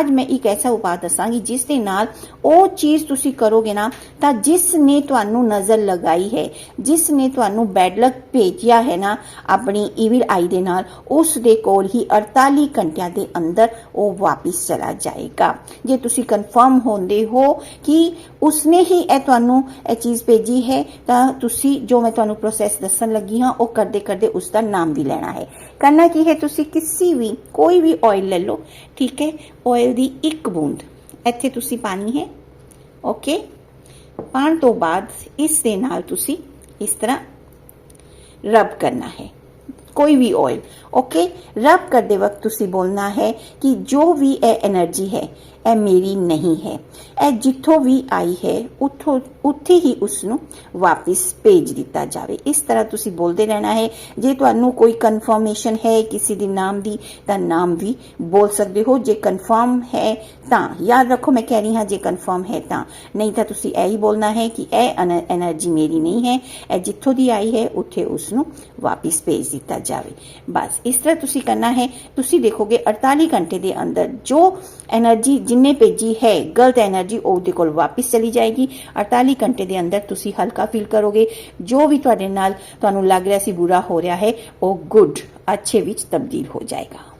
ਅੱਜ ਮੈਂ ਇੱਕ ਐਸਾ ਉਪਾਅ ਦੱਸਾਂਗੀ ਜਿਸ ਦੇ ਨਾਲ ਉਹ ਚੀਜ਼ ਤੁਸੀਂ ਕਰੋਗੇ ਨਾ ਤਾਂ ਜਿਸ ਨੇ ਤੁਹਾਨੂੰ ਨਜ਼ਰ ਲਗਾਈ ਹੈ, ਜਿਸ ਨੇ ਤੁਹਾਨੂੰ ਬੈਡ ਲੱਕ ਭੇਜਿਆ ਹੈ ਨਾ, ਆਪਣੀ ਈਵਿਲ ਆਈ ਦੇ ਨਾਲ, ਉਸ ਦੇ ਕੋਲ ਹੀ 48 ਘੰਟਿਆਂ ਦੇ ਅੰਦਰ ਉਹ ਵਾਪਿਸ ਚਲਾ ਜਾਏਗਾ। ਜੇ ਤੁਸੀਂ ਕਨਫਰਮ ਹੁੰਦੇ ਹੋ ਕਿ ਉਸਨੇ ਹੀ ਇਹ ਤੁਹਾਨੂੰ ਇਹ ਚੀਜ਼ ਭੇਜੀ ਹੈ, ਤਾਂ ਤੁਸੀਂ ਜੋ ਮੈਂ ਤੁਹਾਨੂੰ ਪ੍ਰੋਸੈਸ ਦੱਸਣ ਲੱਗੀ ਹਾਂ, ਉਹ ਕਰਦੇ ਕਰਦੇ ਉਸ ਦਾ ਨਾਮ ਵੀ ਲੈਣਾ ਹੈ। ਕਰਨਾ ਕੀ ਹੈ, ਤੁਸੀਂ ਕਿਸੇ ਵੀ, ਕੋਈ ਵੀ ਆਇਲ ਲੈ ਲਓ, ਠੀਕ ਹੈ? ਆਇਲ ਤੇਲ ਦੀ ਇੱਕ ਬੂੰਦ। ਇੱਥੇ ਤੁਸੀਂ ਪਾਣੀ ਹੈ। ਓਕੇ। ਪਾਣ ਤੋਂ ਬਾਅਦ ਇਸ ਦੇ ਨਾਲ ਤੁਸੀਂ ਇਸ ਤਰ੍ਹਾਂ ਰਬ ਕਰਨਾ ਹੈ। ਕੋਈ ਵੀ ਆਇਲ ਓਕੇ। ਰਬ ਕਰਦੇ ਵਕਤ ਤੁਸੀਂ ਬੋਲਣਾ ਹੈ ਕਿ ਜੋ ਵੀ ਇਹ એનર્ਜੀ ਹੈ ਇਹ ਮੇਰੀ ਨਹੀਂ ਹੈ। ਇਹ ਜਿੱਥੋਂ ਵੀ ਆਈ ਹੈ, ਉੱਥੋਂ, ਉੱਥੇ ਹੀ ਉਸ ਨੂੰ ਵਾਪਸ ਭੇਜ ਦਿੱਤਾ ਜਾਵੇ। ਇਸ ਤਰ੍ਹਾਂ ਤੁਸੀਂ ਬੋਲਦੇ ਰਹਿਣਾ ਹੈ। ਜੇ ਤੁਹਾਨੂੰ ਕੋਈ ਕਨਫਰਮੇਸ਼ਨ ਹੈ ਕਿਸੇ ਦੇ ਨਾਮ ਦੀ, ਤਾਂ ਨਾਮ ਵੀ ਬੋਲ ਸਕਦੇ ਹੋ। ਜੇ ਕਨਫਰਮ ਹੈ, ਤਾਂ ਯਾਦ ਰੱਖੋ ਮੈਂ ਕਹਿ ਰਹੀ ਹਾਂ, ਜੇ ਕਨਫਰਮ ਹੈ, ਤਾਂ। ਨਹੀਂ ਤਾਂ ਤੁਸੀਂ ਇਹ ਹੀ ਬੋਲਣਾ ਹੈ ਕਿ ਇਹ એનર્ਜੀ ਮੇਰੀ ਨਹੀਂ ਹੈ। ਇਹ ਜਿੱਥੋਂ ਦੀ ਆਈ ਹੈ, ਉੱਥੇ ਉਸ ਨੂੰ ਵਾਪਸ ਭੇਜ ਦਿੱਤਾ ਜਾਵੇ। ਬਸ, ਇਸ ਤਰ੍ਹਾਂ ਤੁਸੀਂ ਕਰਨਾ ਹੈ। ਤੁਸੀਂ ਦੇਖੋਗੇ 48 ਘੰਟੇ ਦੇ ਅੰਦਰ ਜੋ એનર્ਜੀ ਜਿੰਨੇ ਭੇਜੀ ਹੈ, ਗਲਤ એનર્ਜੀ ਉਹਦੇ ਕੋਲ ਵਾਪਸ ਚਲੀ ਜਾਏਗੀ। 48 ਘੰਟੇ ਦੇ ਅੰਦਰ ਤੁਸੀਂ ਹਲਕਾ ਫੀਲ ਕਰੋਗੇ। ਜੋ ਵੀ ਤੁਹਾਡੇ ਨਾਲ ਤੁਹਾਨੂੰ ਲੱਗ ਰਿਹਾ ਸੀ ਬੁਰਾ ਹੋ ਰਿਹਾ ਹੈ, ਉਹ ਗੁੱਡ ਅੱਛੇ ਵਿੱਚ ਤਬਦੀਲ ਹੋ ਜਾਏਗਾ।